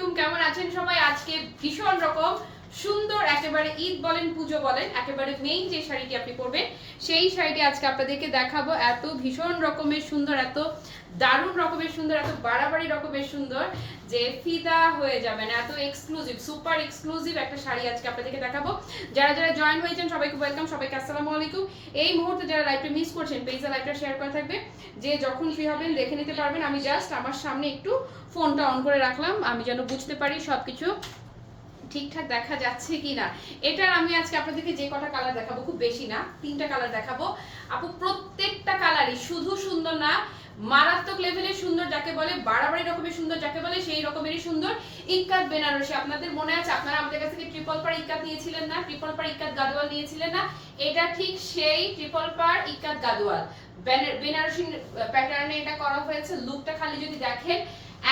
আলাইকুম কেমন আছেন সবাই? আজকে ভীষণ রকম সুন্দর, একেবারে ঈদ বলেন, পুজো বলেন, একেবারে মেইন যে শাড়িটি আপনি পরবেন, সেই শাড়িটি আজকে আপনাদেরকে দেখাবো। এত ভীষণ রকমের সুন্দর, এত দারুণ রকমের সুন্দর, এত বাড়াবাড়ি রকমের সুন্দর যে ফিদা হয়ে যাবেন এত এক্সক্লুসিভ সুপার এক্সক্লুসিভ একটা শাড়ি আজকে আপনাদেরকে দেখাবো। যারা যারা জয়েন হয়েছেন, সবাইকে ওয়েলকাম সবাইকে আসসালামু আলাইকুম। এই মুহূর্তে যারা লাইভটা মিস করছেন পেজে লাইভটা শেয়ার করা থাকবে। যে যখন ফ্রি হবেন, দেখে নিতে পারবেন। আমি জাস্ট আমার সামনে একটু ফোনটা অন করে রাখলাম। আমি যেন বুঝতে পারি সবকিছু। ঠিকঠাক দেখা যাচ্ছে কি না এটার আমি আজকে আপনাদেরকে যে কটা কালার দেখাবো খুব বেশি না, তিনটা কালার দেখাবো। আপু, প্রত্যেকটা কালারই শুধু সুন্দর না, মারাত্মক লেভেলের সুন্দর যাকে বলে, বাড়াবাড়ি রকমের সুন্দর যাকে বলে, সেই রকমেরই সুন্দর ইক্কাত বেনারসি। আপনাদের মনে আছে, আপনারা আমাদের কাছ থেকে ট্রিপল পার ইক্কাত নিয়েছিলেন না ট্রিপল পার ইক্কাত গাদোয়াল নিয়েছিলেন না? এটা ঠিক সেই ট্রিপল পার ইক্কাত গাদোয়াল। বেনার- বেনারসি প্যাটার্নে এটা করা হয়েছে। লুকটা খালি যদি দেখেন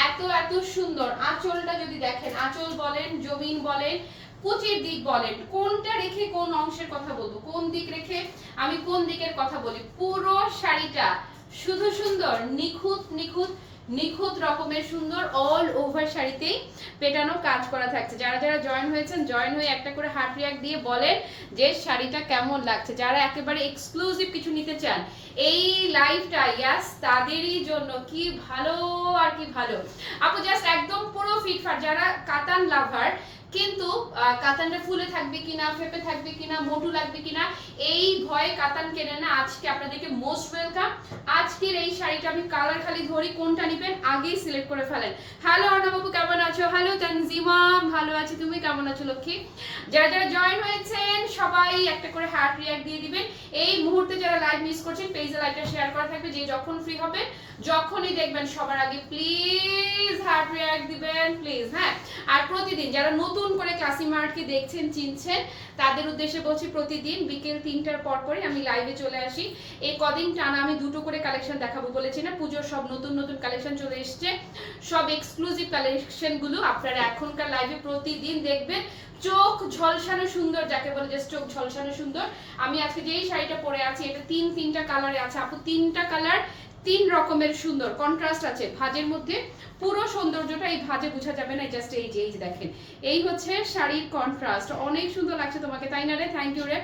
এত এত সুন্দর। আঁচলটা যদি দেখেন, আঁচল বলেন, জমিন বলেন, কুচির দিক বলেন, কোনটা রেখে কোন অংশের কথা বলব? কোন দিক রেখে আমি কোন দিকের কথা বলি? পুরো শাড়িটা শুধু সুন্দর, নিখুঁত নিখুঁত নিখুঁত রকমের সুন্দর অল ওভার শাড়িতেই পেটানো কাজ করা থাকছে। যারা যারা জয়েন হয়েছেন জয়েন হয়ে একটা করে হার্ট রিয়াক্ট দিয়ে বলেন যে শাড়িটা কেমন লাগছে। যারা একেবারে এক্সক্লুসিভ কিছু নিতে চান, এই লাইফটা ইয়াস তাদেরই জন্য কি ভালো আর কি ভালো। আপু জাস্ট একদম পুরো ফিটফাট যারা কাতান লাভার কিন্তু কাতানটা ফুলে থাকবে কিনা, ফেপে থাকবে কিনা, মোটু লাগবে কিনা, এই ভয়ে কাতান কেনে না। আজকে আপনাদেরকে মোস্ট ওয়েলকাম আজকের শাড়িটা আমি কালার খালি ধরি কোনটা নিবেন আগেই সিলেক্ট করে ফেলেন। হ্যালো অর্ণবাবু কেমন আছো? হ্যালো তানজিমা, ভালো আছি। তুমি কেমন আছো, লক্ষ্মী? যারা যারা জয়েন হয়েছেন, সবাই একটা করে হার্ট রিয়াক্ট দিয়ে দিবেন। এই মুহূর্তে যারা লাইভ মিস করছেন পেজে লাইভটা শেয়ার করা থাকবে। যে যখন ফ্রি হবে, যখনই দেখবেন সবার আগে প্লিজ হার্ট রিয়াক্ট দিবেন প্লিজ হ্যাঁ? আর প্রতিদিন যারা নতুন করে ক্লাসি মার্টকে দেখছেন, চিনছেন, তাদের উদ্দেশ্যে বলছি প্রতিদিন বিকেল তিনটার পর পরে আমি লাইভে চলে আসি। এই কদিন টানা আমি দুটো করে কালেকশন দেখাবো বলেছি না, পুজোর সব নতুন নতুন কালেকশন চলে এসছে। সব এক্সক্লুসিভ কালেকশনগুলো আপনারা এখনকার লাইভে প্রতিদিন দেখবেন। চোখ ঝলসানো সুন্দর, যাকে বলে যে চোখ ঝলসানো সুন্দর। আমি আজকে যেই শাড়িটা পরে আছি, এটা তিন তিনটা কালারে আছে। আপু, তিনটা কালার তিন রকমের সুন্দর কন্ট্রাস্ট আছে। ভাজের মধ্যে পুরো সৌন্দর্যটা এই ভাজে বোঝা যাবে না জাস্ট এই যে, এই দেখেন। এই হচ্ছে শাড়ির কন্ট্রাস্ট অনেক সুন্দর লাগছে তোমাকে, তাই না রে? থ্যাংক ইউ রে।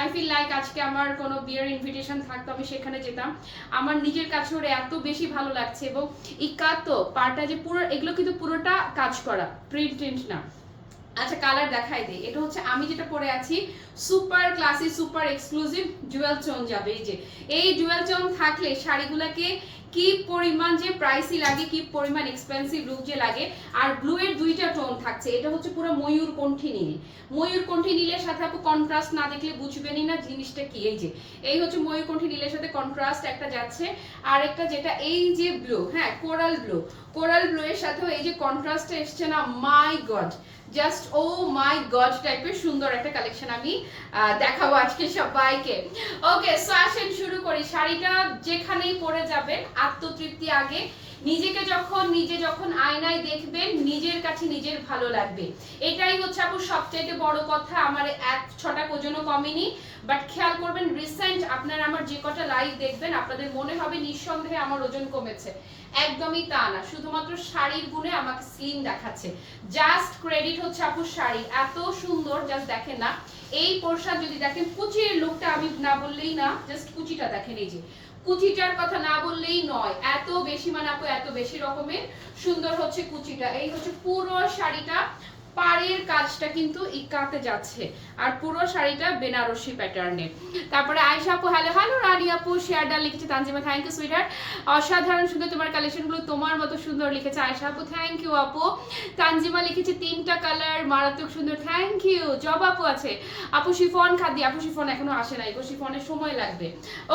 আই ফিল লাইক আজকে আমার কোনো বিয়ের ইনভিটেশন থাকতো, আমি সেখানে যেতাম। আমার নিজের কাছে ওরে এত বেশি ভালো লাগছে এবং ইকাতো পাটা যে পুরো, এগুলো কিন্তু পুরোটা কাজ করা প্রিন্ট না। আচ্ছা কালার দেখাই দিই। এটা হচ্ছে, আমি যেটা পরে আছি super classy super exclusive jewel চোন যাবে। এই যে, এই জুয়েল চোন থাকলে শাড়িগুলোকে কি পরিমাণ যে প্রাইসই লাগে কি পরিমাণ এক্সপেন্সিভ লুক যে লাগে, আর ব্লু এর দুইটা টোন থাকছে। এটা হচ্ছে পুরো ময়ূর কণ্ঠী নীল। ময়ূর কণ্ঠী নীলের সাথে আপু কন্ট্রাস্ট না দেখলে বুঝবেনই না জিনিসটা কি। এই যে, এই হচ্ছে ময়ূর কণ্ঠী নীলের সাথে কন্ট্রাস্ট একটা যাচ্ছে, আর একটা যেটা এই যে ব্লু হ্যাঁ কোরাল ব্লু কোরাল ব্লু এর সাথেও এই যে কন্ট্রাস্টটা এসছে না my god just oh my god টাইপের সুন্দর একটা কালেকশন আমি দেখাবো আজকে সবাইকে। ওকে সো আসেন শুরু করি। শাড়িটা যেখানেই পরে যাবেন, আত্মতৃপ্তি আগে। নিজেকে যখন, নিজে যখন আয়নায় দেখবেন, নিজের কাছে নিজের ভালো লাগবে। এটাই হচ্ছে আপু সবচাইতে বড় কথা। আমার এক ছটা ওজনও কমেনি বাট খেয়াল করবেন রিসেন্ট আপনারা আমার যে কটা লাইভ দেখবেন, আপনাদের মনে হবে নিঃসন্দেহে আমার ওজন কমেছে। একদমই তা না। শুধুমাত্র শাড়ির গুণে আমাকে স্লিম দেখাচ্ছে। জাস্ট ক্রেডিট হচ্ছে আপু শাড়ি। এত সুন্দর জাস্ট দেখেন না। এই পোর্শন যদি দেখেন, কুচির লুকটা আমি না বললেই না জাস্ট কুচিটা দেখেন এই যে। কুচিটার কথা না বললেই নয়। এত বেশি মানে আপু, এত বেশি রকমের। সুন্দর হচ্ছে কুচিটা। এই হচ্ছে পুরো শাড়িটা। পাড়ের কাজটা কিন্তু ইকাতে যাচ্ছে। আর পুরো শাড়িটা বেনারসি প্যাটার্নে তারপরে আয়সা আপু হ্যালো হ্যালো রানী আপু শেয়ারডা লিখেছে তানজিমা থ্যাংক ইউ সুইটার অসাধারণ সুন্দর তোমার কালেকশনগুলো তোমার মতো সুন্দর লিখেছে আয়সা আপু থ্যাংক ইউ আপু। তানজিমা লিখেছে, তিনটা কালার মারাত্মক সুন্দর থ্যাংক ইউ জব আপু আছে, আপু শিফন খাদি আপু শিফন এখনও আসে নাই গো, শিফনের সময় লাগবে।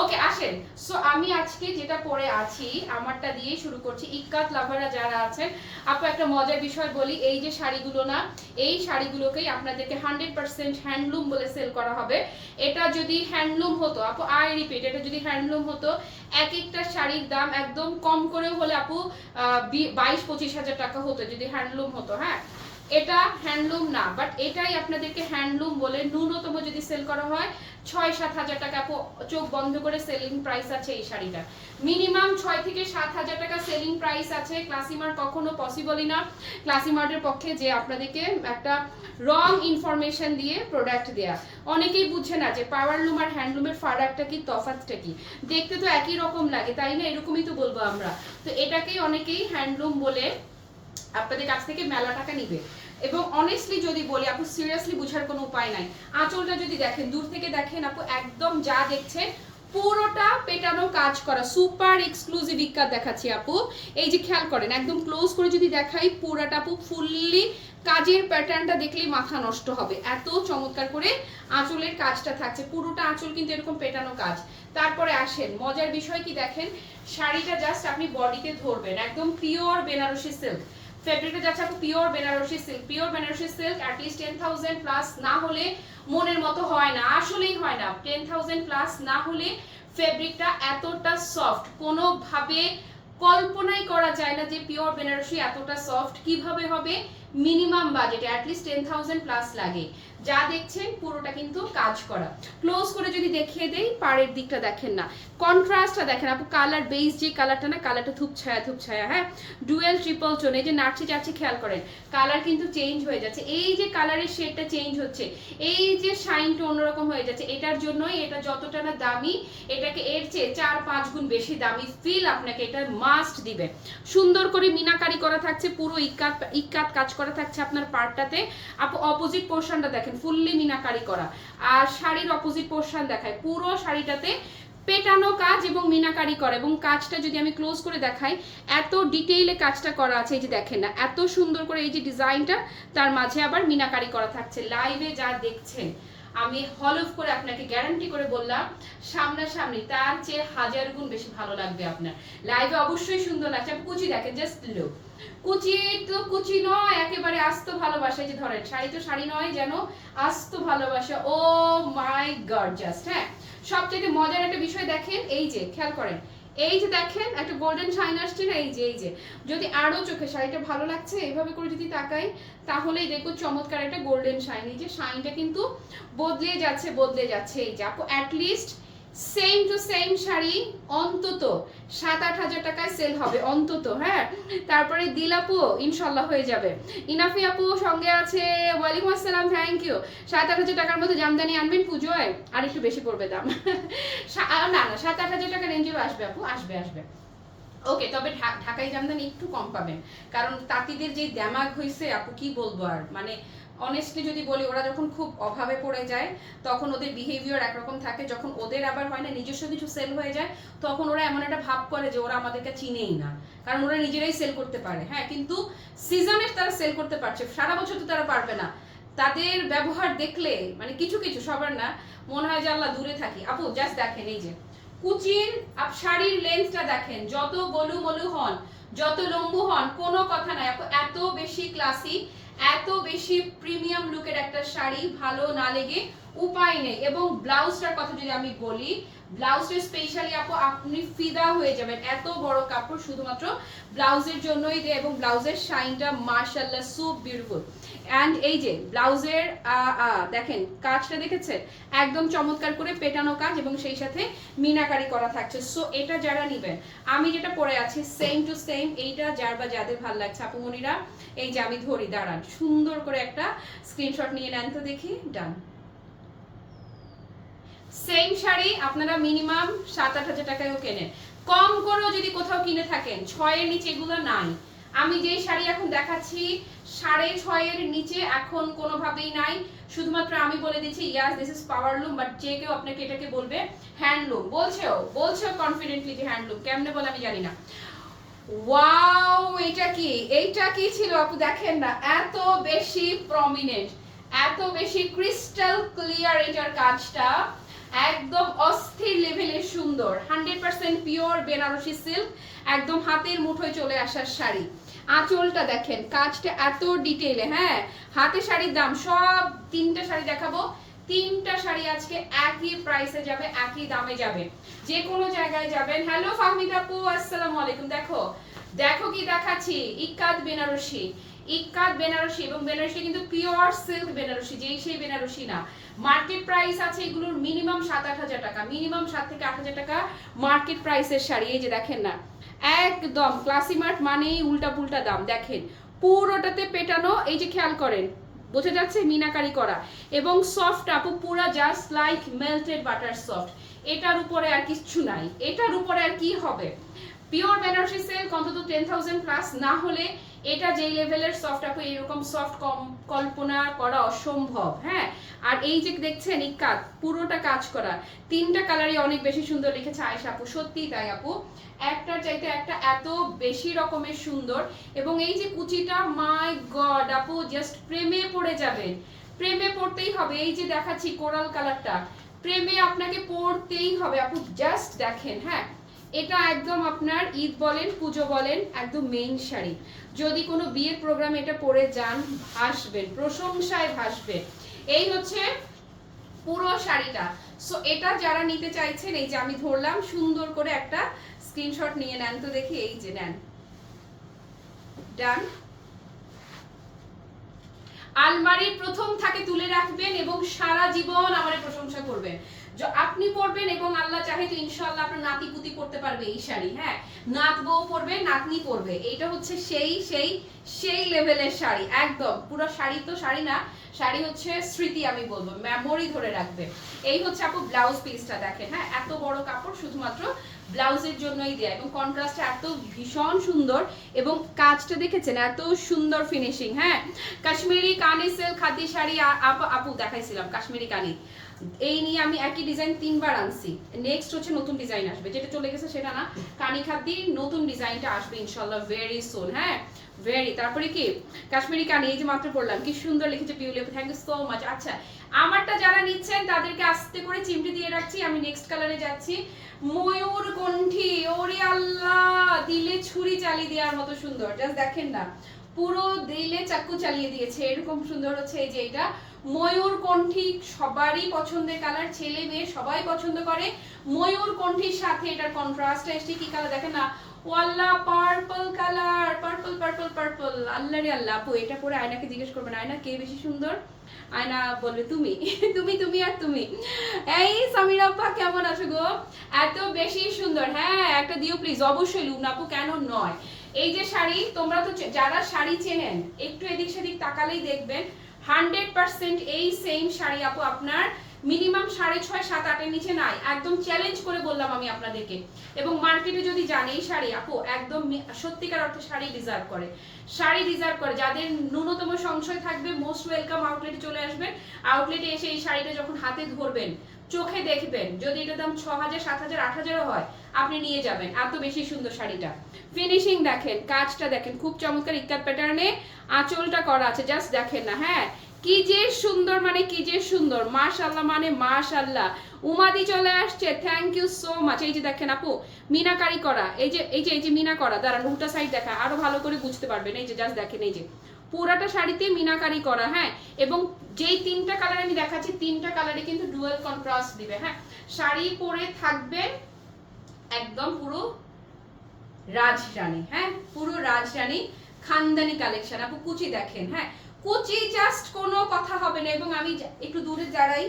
ওকে আসেন। সো আমি আজকে যেটা পরে আছি, আমারটা দিয়ে শুরু করছি ইক্কাত লাভাররা যারা আছেন, আপু একটা মজার বিষয় বলি, এই যে শাড়িগুলো না এই শাড়িগুলোকেই আপনাদেরকে হান্ড্রেড পার্সেন্ট হ্যান্ডলুম বলে সেল করা হবে। এটা যদি হ্যান্ডলুম হতো, আপু আই রিপিট এটা যদি হ্যান্ডলুম হতো এক একটা শাড়ির দাম একদম কম করেও হলে আপু বাইশ পঁচিশ হাজার টাকা হতো যদি হ্যান্ডলুম হতো হ্যাঁ? এটা হ্যান্ডলুম না বাট এটাই আপনাদেরকে হ্যান্ডলুম বলে ন্যূনতম যদি সেল করা হয় ছয় সাত হাজার টাকা চোখ বন্ধ করে সেলিং প্রাইস আছে এই শাড়িটা মিনিমাম ছয় থেকে সাত হাজার টাকা সেলিং প্রাইস আছে ক্লাসিমার কখনো পসিবলই না। ক্লাসিমার্টের পক্ষে যে আপনাদেরকে একটা রং ইনফরমেশন দিয়ে প্রোডাক্ট দেয়া। অনেকেই বুঝে না যে পাওয়ার লুম আর হ্যান্ডলুমের ফারাকটা কি তফাৎটা কি। দেখতে তো একই রকম লাগে, তাই না? এরকমই তো বলব আমরা। তো এটাকেই অনেকেই হ্যান্ডলুম বলে আপনাদের কাছ থেকে মেলা টাকা নিবে। এবং অনেস্টলি যদি বলি, আপু সিরিয়াসলি বুঝার কোনো উপায় নাই। আঁচলটা যদি দেখেন, দূর থেকে দেখেন, আপু, একদম যা দেখছেন, পুরোটা পেটানো কাজ করা সুপার এক্সক্লুসিভ ইক্কাত দেখাচ্ছি, আপু। এই যে খেয়াল করেন, একদম ক্লোজ করে যদি দেখাই, পুরাটা, আপু ফুললি কাজের প্যাটার্নটা দেখলেই মাথা নষ্ট হবে। এত চমৎকার করে আঁচলের কাজটা থাকছে, পুরোটা আঁচল কিন্তু এরকম পেটানো কাজ। তারপরে আসেন, মজার বিষয় কি দেখেন, শাড়িটা জাস্ট আপনি বডিতে ধরবেন, একদম পিওর বেনারসি সিল্ক ফেব্রিকটা যাচ্ছে আপু pure Benarasi silk pure Benarasi silk at least ten thousand plus না হলে মনের মতো হয় না। আসলেই হয় না। টেন থাউজেন্ড প্লাস না হলে ফেব্রিকটা এতটা সফট কোনোভাবে কল্পনাই করা যায় না যে পিওর বেনারসি এতটা সফট কীভাবে হবে? মিনিমাম বাজেটে অ্যাটলিস্ট টেন থাউজেন্ড প্লাস লাগে। যা দেখছেন, পুরোটা কিন্তু কাজ করা। ক্লোজ করে যদি দেখিয়ে দেই, পাড়ের দিকটা দেখেন না। কন্ট্রাস্টটা দেখেন আপু কালার বেস যে কালারটা না কালারটা থুপ ছায়া থুপ ছায়া হ্যাঁ? ডুয়েল ট্রিপল টোন এই যে নাচি চাচি খেয়াল করেন কালার কিন্তু চেঞ্জ হয়ে যাচ্ছে। এই যে কালারের শেডটা চেঞ্জ হচ্ছে, এই যে শাইনটা অন্যরকম হয়ে যাচ্ছে। এটার জন্যই এটা যতটা না দামি, এটাকে এর চেয়ে চার, পাঁচ গুণ বেশি দামি ফিল আপনাকে এটা মাস্ট দিবে। সুন্দর করে মিনাকারি করা থাকছে, পুরো ইকাত ইকাত কাজ করা থাকছে আপনার পার্টটাতে আপু অপোজিট পোর্শনটা দেখেন ফুললি মিনাকারি করা। আর শাড়ির অপোজিট পোর্শন দেখায়। পুরো শাড়িটাতে পেটানো কাজ এবং মিনাকারি করা। এবং কাজটা যদি আমি ক্লোজ করে দেখাই, এত ডিটেইলে কাজটা করা আছে, এই যে দেখেন না, এত সুন্দর করে এই যে ডিজাইনটা, তার মাঝে আবার মিনাকারি করা থাকছে। লাইভে যা দেখছেন, আমি হলফ করে আপনাকে গ্যারান্টি করে বললাম, সামনাসামনি তার চেয়ে হাজার গুণ বেশি ভালো লাগবে আপনার। লাইভে অবশ্যই সুন্দর লাগছে। আপনি কুচি দেখেন জাস্ট লো কুচি তো কুচি নয়, একেবারে আস্ত ভালোবাসা। যে ধরেন, শাড়ি তো শাড়ি নয়, যেন আস্ত ভালোবাসা। ও মাই গড, জাস্ট হ্যাঁ? সবচেয়ে মজার একটা বিষয় দেখেন, এই যে, খেয়াল করেন। এই যে দেখেন, একটা গোল্ডেন শাইন আসছে না? এই যে এই যে। যদি আরও চোখে শাড়িটা ভালো লাগছে এইভাবে করে যদি তাকাই, তাহলেই দেখো চমৎকার একটা গোল্ডেন শাইন এই যে শাইনটা কিন্তু বদলে যাচ্ছে বদলে যাচ্ছে। এই যে, আপু at least same to same sari অন্তত সাত আট হাজার টাকায় সেল হবে, অন্তত হ্যাঁ? তারপরে দিল আপু, ইনশাল্লাহ হয়ে যাবে। ইনাফি আপু সঙ্গে আছে, ওয়ালাইকুম আসসালাম থ্যাংক ইউ সাত আট হাজার টাকার মতো জামদানি আনবেন পুজোয়? আর একটু বেশি পড়বে দাম। না না সাত আট হাজার টাকা রেঞ্জেও আসবে আপু, আসবে আসবে। ওকে তবে ঢাকাই জামদানি একটু কম পাবেন। কারণ তাঁতিদের যে দ্যামাগ হয়েছে আপু, কি বলব আর? মানে অনেস্টলি যদি বলি, ওরা যখন খুব অভাবে পড়ে যায়, তখন ওদের বিহেভিয়ার একরকম থাকে। যখন ওদের আবার হয় না, নিজস্ব কিছু সেল হয়ে যায়, তখন ওরা এমন একটা ভাব করে যে ওরা আমাদেরকে চিনেই না। কারণ ওরা নিজেরাই সেল করতে পারে। হ্যাঁ কিন্তু সিজনে তারা সেল করতে পারছে। সারা বছর তো তারা পারবে না। তাদের ব্যবহার দেখলে মানে কিছু কিছু, সবার না, মনে হয় যে আল্লাহ দূরে থাকি। আপু জাস্ট দেখেন, এই যে, কুচির আপ শাড়ির লেন্সটা দেখেন। যত গলু মলু হন, যত লম্বু হন, কোনো কথা নাই। আপু, এত বেশি ক্লাসি এত বেশি প্রিমিয়াম লুকের একটা শাড়ি, ভালো না লেগে উপায় নেই। এবং ব্লাউজটার কথা যদি আমি বলি ব্লাউজটা স্পেশালি আপু, আপনি ফিদা হয়ে যাবেন। এত বড় কাপড় শুধুমাত্র ব্লাউজের জন্যই দেয় এবং ব্লাউজের শাইনটা মার্শাল্লাহ সুপ বিউটিফুল অ্যান্ড এই যে, ব্লাউজের দেখেন, কাজটা দেখেছেন? একদম চমৎকার করে পেটানো কাজ এবং সেই সাথে মিনাকারি করা থাকছে। সো এটা যারা নেবেন, আমি যেটা পরে আছি সেম টু সেম এইটা যার বা যাদের ভালো লাগছে, আপুমনিরা, এই যে আমি ধরি, দাঁড়ান, সুন্দর করে একটা স্ক্রিনশট নিয়ে নেন তো দেখি ডান সেম শাড়ি আপনারা মিনিমাম সাত আট হাজার টাকায়ও কেনেন। কম করেও যদি কোথাও কিনে থাকেন, ছয়ের নিচে এগুলো নাই। আমি যেই শাড়ি এখন দেখাচ্ছি, সাড়ে ছয়ের নিচে এখন কোনোভাবেই নাই। শুধুমাত্র আমি বলে দিচ্ছি yes this is power loom but যে কেউ আপনাকে এটাকে বলবে হ্যান্ডলুম বলছেও বলছেও কনফিডেন্টলি যে হ্যান্ডলুম কেমনে বলে আমি জানি না। ওয়াও এটা কি? এইটা কি ছিল আপু? দেখেন না, এত বেশি প্রমিনেন্ট এত বেশি ক্রিস্টাল ক্লিয়ার এটার কাজটা। একদম অস্থির লেভেলের সুন্দর। Hundred percent pure Benarasi silk একদম হাতের মুঠোয় চলে আসার শাড়ি। আঁচলটা দেখেন, কাজটা এত ডিটেইলে হ্যাঁ? হাতে শাড়ির দাম, সব তিনটা শাড়ি দেখাবো। তিনটা শাড়ি আজকে একই প্রাইসে যাবে, একই দামে যাবে। যে কোনো জায়গায় যাবেন। হ্যালো ফাহমিদ আপু, আসসালামু আলাইকুম। দেখো দেখো কি দেখাচ্ছি? ইক্কাত বেনারসি। ইক্কাত বেনারসি এবং বেনারসি কিন্তু পিওর সিল্ক বেনারসি, যেই সেই বেনারসি না। মার্কেট প্রাইস আছে এগুলোর মিনিমাম সাত আট হাজার টাকা। মিনিমাম সাত থেকে আট হাজার টাকা মার্কেট প্রাইসের শাড়ি। এই যে দেখেন না একদম ক্লাসিমার্ট মানেই উল্টা পুল্টা দাম। দেখেন, পুরোটাতে পেটানো, এই যে খেয়াল করেন, বোঝা যাচ্ছে মিনাকারি করা। এবং সফট আপু, পুরা just like melted butter soft এটার উপরে আর কিচ্ছু নাই। এটার উপরে আর কি হবে? পিওর বেনারসি সেল অন্তত টেন থাউজেন্ড প্লাস না হলে এটা যেই লেভেলের সফট আপু এরকম সফট কল্পনা করা অসম্ভব হ্যাঁ? আর এই যে দেখছেন ইক্কাত পুরোটা কাজ করা, তিনটা কালারই অনেক বেশি সুন্দর লিখেছে আয়েশা আপু, সত্যিই তাই আপু। একটার চাইতে একটা এত বেশি রকমের সুন্দর, এবং এই যে কুচিটা মাই গড আপু জাস্ট প্রেমে পড়ে যাবেন। প্রেমে পড়তেই হবে, এই যে দেখাচ্ছি কোরাল কালারটা প্রেমে আপনাকে পড়তেই হবে, আপু জাস্ট দেখেন হ্যাঁ? এটা একদম আপনার ঈদ বলেন, পুজো বলেন, একদম মেইন শাড়ি। যদি কোনো বিয়ের প্রোগ্রাম এটা পরে যান, ভাসবেন, প্রশংসায় ভাসবেন। এই হচ্ছে পুরো শাড়িটা। সো এটা যারা নিতে চাইছেন, এই যে আমি ধরলাম, সুন্দর করে একটা স্ক্রিনশট নিয়ে নেন। তো দেখি, এই যে নেন। ডান আলমারির প্রথম থাকে তুলে রাখবেন এবং সারা জীবন আমার প্রশংসা করবেন। আপনি পরবেন এবং আল্লাহ চাহে তো ইনশাআল্লাহ আপনার নাতি পুতি পড়তে পারবে এই শাড়ি হ্যাঁ? নাত বউ পরবে নাতনি পরবে এইটা হচ্ছে সেই সেই সেই লেভেলের শাড়ি, একদম। পুরো শাড়ি তো শাড়ি না, শাড়ি হচ্ছে স্মৃতি আমি বলব মেমোরি ধরে রাখবে এই হচ্ছে আপু ব্লাউজ পিসটা দেখেন হ্যাঁ? এত বড় কাপড় শুধুমাত্র ব্লাউজের জন্যই দেয়া এবং কন্ট্রাস্টটা এত ভীষণ সুন্দর এবং কাজটা দেখেছেন, এত সুন্দর ফিনিশিং হ্যাঁ? কাশ্মীরি কানি সিল্ক খাদি শাড়ি আপু দেখাইছিলাম, কাশ্মীরি কানি। এই নিয়ে আমি একই ডিজাইন তিনবার আনছি। নেক্সট হচ্ছে নতুন ডিজাইন আসবে। যেটা চলে গেছে সেটা না, কানি নতুন ডিজাইনটা আসবে ইনশাল্লাহ ভেরি সুন হ্যাঁ? ভেরি তারপরে কি? কাশ্মীরি কানি, এই যে মাত্র পড়লাম। কি সুন্দর লিখেছে পিউলিপ থ্যাংক ইউ সো মাচ আচ্ছা আমারটা যারা নিচ্ছেন, তাদেরকে আস্তে করে চিমটি দিয়ে রাখছি। আমি নেক্সট কালারে যাচ্ছি। ময়ূর কণ্ঠী, ওরে আল্লাহ! দিলে ছুরি চালিয়ে দেওয়ার মতো সুন্দর। জাস্ট দেখেন না। পুরো দিলে চাকু চালিয়ে দিয়েছে। এরকম সুন্দর হচ্ছে এই যে এটা ময়ূর কণ্ঠী সবারই পছন্দের কালার ছেলে মেয়ে সবাই পছন্দ করে। ময়ূর কণ্ঠীর সাথে এটার কন্ট্রাস্ট এসছে, কি কালার দেখেন না? ওয়াল্লা purple colour purple purple purple আল্লাহ রে আল্লাহ, আপু, এটা পরে আয়নাকে জিজ্ঞেস করবেন, আয়না কে বেশি সুন্দর? আয়না বলবে, তুমি। তুমি তুমি আর তুমি। এই সামির আপা, কেমন আছো গো? এত বেশি সুন্দর। হ্যাঁ একটা দিও প্লিজ অবশ্যই লুন আপু, কেন নয়? এই যে শাড়ি, তোমরা তো যারা শাড়ি চেনেন, একটু এদিক সেদিক তাকালেই দেখবেন হান্ড্রেড পার্সেন্ট এই সেম শাড়ি আপু আপনার মিনিমাম সাড়ে ছয়, সাত, আটের নিচে নাই। একদম চ্যালেঞ্জ করে বললাম আমি আপনাদেরকে। এবং মার্কেটে যদি যান, এই শাড়ি আপু একদম সত্যিকার অর্থে শাড়ি ডিজার্ভ করে। শাড়ি ডিজার্ভ করে। যাদের ন্যূনতম সংশয় থাকবে মোস্ট ওয়েলকাম আউটলেটে চলে আসবেন। আউটলেটে এসে এই শাড়িটা যখন হাতে ধরবেন চোখে দেখবেন। যদি এটার দাম ছ হাজার সাত হাজার আট হাজারও হয়, আপনি নিয়ে যাবেন। এত বেশি সুন্দর শাড়িটা। ফিনিশিং দেখেন, কাজটা দেখেন, খুব চমৎকার ইক্কাত প্যাটার্নে আঁচলটা করা আছে জাস্ট দেখেন না হ্যাঁ? কি যে সুন্দর মানে কি যে সুন্দর মাশাল্লাহ মানে মাশাল্লাহ উমাদি চলে আসছে থ্যাংক ইউ সো মাচ এই যে দেখেন আপু, মিনাকারি করা, এই যে এই যে এই যে মিনা করা, দাঁড়ান, উল্টা সাইড দেখা, আরও ভালো করে বুঝতে পারবেন, এই যে জাস্ট দেখেন, এই যে। পুরাটা শাড়িতে মিনাকারি করা হ্যাঁ? এবং যেই তিনটা কালার আমি দেখাচ্ছি, তিনটা কালারে কিন্তু ডুয়েল কন্ট্রাস্ট দিবে হ্যাঁ? শাড়ি পরে থাকবেন একদম পুরো রাজরানী হ্যাঁ? পুরো রাজরানী খানদানি কালেকশন আপু, কুচি দেখেন হ্যাঁ? কুচি জাস্ট কোনো কথা হবে না, এবং আমি একটু দূরে দাঁড়াই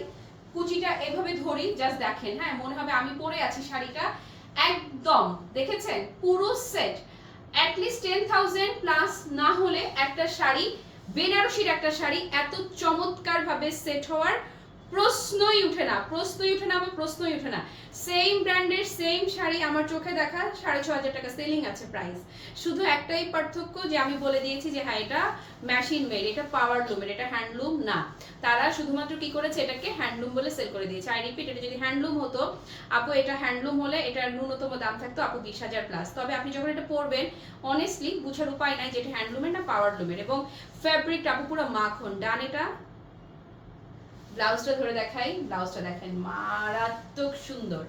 কুচিটা এভাবে ধরি জাস্ট দেখেন হ্যাঁ? মনে হবে আমি পরে আছি শাড়িটা। একদম, দেখেছেন? পুরো সেট টেন থাউজেন্ড প্লাস না হলে একটা শাড়ি, বেনারসির একটা শাড়ি এত চমৎকার ভাবে সেট হওয়ার প্রশ্নই উঠে না, প্রশ্নই উঠে না বা প্রশ্নই উঠে না। সেম ব্র্যান্ডের সেম শাড়ি আমার চোখে দেখা, সাড়ে ছ হাজার টাকা সেলিং আছে প্রাইস শুধু একটাই পার্থক্য যে আমি বলে দিয়েছি যে হ্যাঁ এটা মেশিন মেড এটা পাওয়ার লুমের এটা হ্যান্ডলুম না। তারা শুধুমাত্র কি করেছে? এটাকে হ্যান্ডলুম বলে সেল করে দিয়েছে। আই রিপিট এটা যদি হ্যান্ডলুম হতো, আপু এটা হ্যান্ডলুম হলে এটার ন্যূনতম দাম থাকতো আপু বিশ হাজার প্লাস তবে আপনি যখন এটা পরবেন অনেস্টলি বুঝার উপায় নাই যে এটা হ্যান্ডলুমের না পাওয়ার লুমের এবং ফ্যাব্রিকটা আপু পুরো মাখন, ডান এটা ব্লাউজটা ধরে দেখাই, ব্লাউজটা দেখেন মারাত্মক সুন্দর।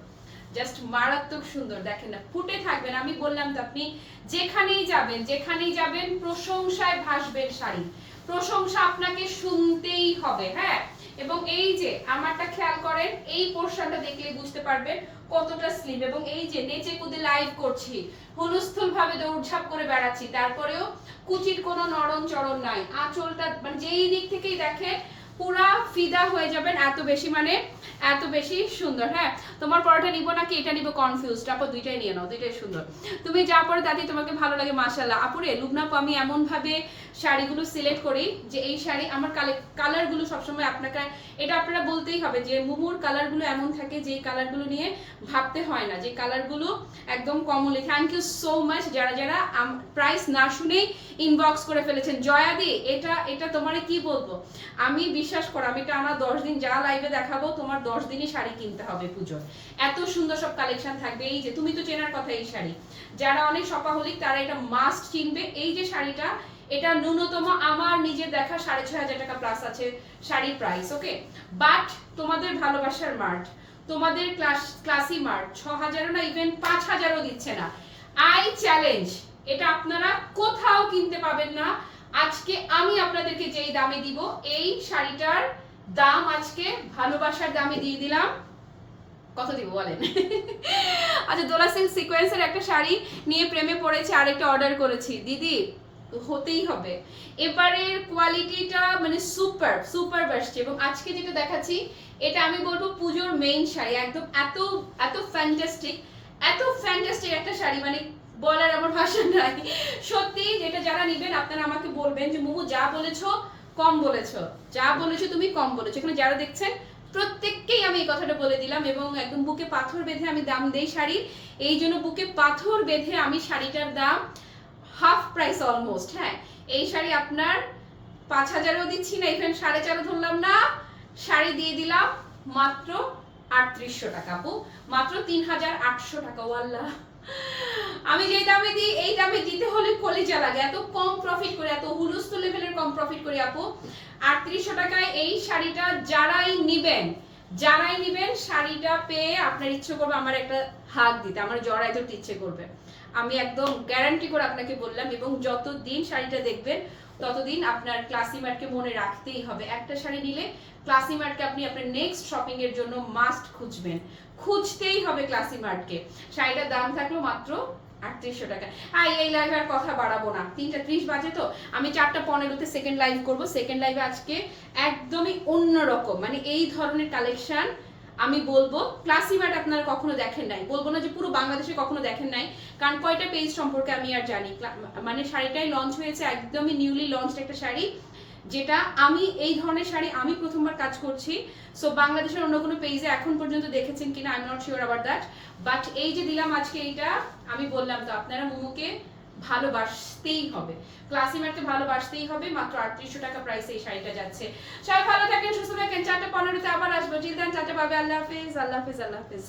জাস্ট মারাত্মক সুন্দর, দেখেন না, ফুটে থাকবেন আমি বললাম তো আপনি যেখানেই যাবেন যেখানেই যাবেন, প্রশংসায় ভাসবেন শাড়ি। প্রশংসা আপনাকে শুনতেই হবে হ্যাঁ? এবং এই যে, আমারটা খেয়াল করেন, এই পোর্শনটা দেখলে বুঝতে পারবেন কতটা স্লিম এবং এই যে, নেচে কুদে লাইভ করছি হুলস্থুল ভাবে দৌড়ঝাঁপ করে বেড়াচ্ছি, তারপরেও কুচির কোনো নরম চরণ নাই। আঁচলটা মানে যেই দিক থেকেই দেখেন পুরা ফিদা হয়ে যাবেন এত বেশি মানে এত বেশি সুন্দর হ্যাঁ? তোমার পরোটা নিবো নাকি এটা নিবো কনফিউজ আপু, দুইটাই নিয়ে নাও, দুইটাই সুন্দর। তুমি যা পরে দাদি তোমাকে ভালো লাগে মাসাল্লাহ আপুরে, লুবনাপু, আমি এমন ভাবে শাড়িগুলো সিলেক্ট করি, যে এই শাড়ি আমার কালারগুলো সবসময় আপনাকে, এটা আপনারা বলতেই হবে যে মুমুর কালারগুলো এমন থাকে যে কালারগুলো নিয়ে ভাবতে হয় না, যে কালারগুলো একদম commonly. Thank you so much যারা যারা প্রাইস না শুনেই ইনবক্স করে ফেলেছেন। জয়াদি, এটা এটা তোমারে কি বলব? আমি বিশ্বাস করো, আমি টানা দশ দিন যা লাইভে দেখাবো, তোমার দশ দিনই শাড়ি কিনতে হবে পুজোর। এত সুন্দর সব কালেকশন থাকবে। এই যে, তুমি তো চেনার কথা এই শাড়ি। যারা অনেক সপাহলিক তারা এটা মাস্ট চিনবে এই যে শাড়িটা এটা ন্যূনতম আমার নিজের দেখা সাড়ে ছয় হাজার টাকা প্লাস আছে শাড়ির প্রাইস ওকে বাট তোমাদের ভালোবাসার মার্ট, তোমাদের ক্লাস ক্লাসি মার্ট ছ হাজারও না ইভেন পাঁচ হাজারও দিচ্ছে না। আই চ্যালেঞ্জ এটা আপনারা কোথাও কিনতে পাবেন না। আজকে আমি আপনাদেরকে যেই দামে দিব, এই শাড়িটার দাম আজকে ভালোবাসার দামে দিয়ে দিলাম। কত দিব বলেন? আচ্ছা দোলা সিল্ক সিকোয়েন্সের একটা শাড়ি নিয়ে প্রেমে পড়েছে, আরেকটা অর্ডার করেছি। দিদি হতেই হবে। এবারের কোয়ালিটিটা মানে সুপার সুপার আসছে এবং আজকে যেটা দেখাচ্ছি, এটা আমি বলব পুজোর মেইন শাড়ি, একদম এত এত ফ্যান্টাস্টিক এত ফ্যান্টাস্টিক একটা শাড়ি মানে বলার আমার ভাষা নাই। সত্যি যেটা যারা নিবেন, আপনারা আমাকে বলবেন যে, মুমু, যা বলেছ, কম বলেছ। যা বলেছ, তুমি কম বলেছ। এখানে যারা দেখছেন, প্রত্যেককেই আমি এই কথাটা বলে দিলাম এবং একদম বুকে পাথর বেঁধে আমি দাম দেই শাড়ির। এই জন্য বুকে পাথর বেঁধে আমি শাড়িটার দাম হাফ প্রাইস অলমোস্ট হ্যাঁ। এই শাড়ি আপনার পাঁচ হাজারও দিচ্ছি না ইভেন সাড়ে চারও ধরলাম না। শাড়ি দিয়ে দিলাম মাত্র আটত্রিশশো টাকা, আপু। মাত্র তিন হাজার আটশো টাকা, ওয়াল্লাহ। আমি যে দামে দিই, এই দামে দিতে হলে কলিজা লাগে। এত কম প্রফিট করে, এত হুলুস্ত লেভেলের কম প্রফিট করি, আপু। আটত্রিশশো টাকায় এই শাড়িটা যারাই নিবেন যারাই নিবেন, শাড়িটা পেয়ে আপনার ইচ্ছে করবে আমার একটা হাত দিতে, আমার জড়াই ধরতে ইচ্ছে করবে। আমি একদম গ্যারান্টি করে আপনাকে বললাম, এবং যতদিন শাড়িটা দেখবেন, ততদিন আপনার ক্লাসিমার্টকে মনে রাখতেই হবে। একটা শাড়ি নিলে ক্লাসিমার্টকে আপনি আপনার নেক্সট শপিং এর জন্য মাস্ট খুঁজবেন। খুঁজতেই হবে ক্লাসিমার্টকে শাড়িটার দাম থাকল মাত্র আটত্রিশশো টাকা। আর এই লাইভে আর কথা বাড়াবো না। তিনটা ত্রিশ বাজে তো, আমি চারটা পনেরোতে সেকেন্ড লাইভ করব। সেকেন্ড লাইভে আজকে একদমই অন্যরকম। মানে এই ধরনের কালেকশন আমি বলব ক্লাসিমার্ট আপনারা কখনো দেখেন নাই। বলব না যে পুরো বাংলাদেশে কখনো দেখেন নাই, কারণ কয়টা পেজ সম্পর্কে আমি আর জানি। মানে শাড়িটাই লঞ্চ হয়েছে, একদমই নিউলি লঞ্চড একটা শাড়ি, যেটা আমি, এই ধরনের শাড়ি আমি প্রথমবার কাজ করছি। সো বাংলাদেশের অন্য কোনো পেজে এখন পর্যন্ত দেখেছেন কিনা আই এম নট শিওর আবার দ্যাট বাট এই যে দিলাম আজকে এইটা, আমি বললাম তো আপনারা মোমোকে ভালোবাসতেই হবে। ক্লাসিমারকে ভালোবাসতেই হবে, মাত্র আটত্রিশশো টাকা প্রাইসে এই শাড়িটা যাচ্ছে। সবাই ভালো থাকেন, সুস্থ থাকেন, চারটে পনেরোতে আবার আসব। জিদান চারটে পাবে আল্লাহ হাফিজ আল্লাহ হাফিজ আল্লাহ হাফিজ।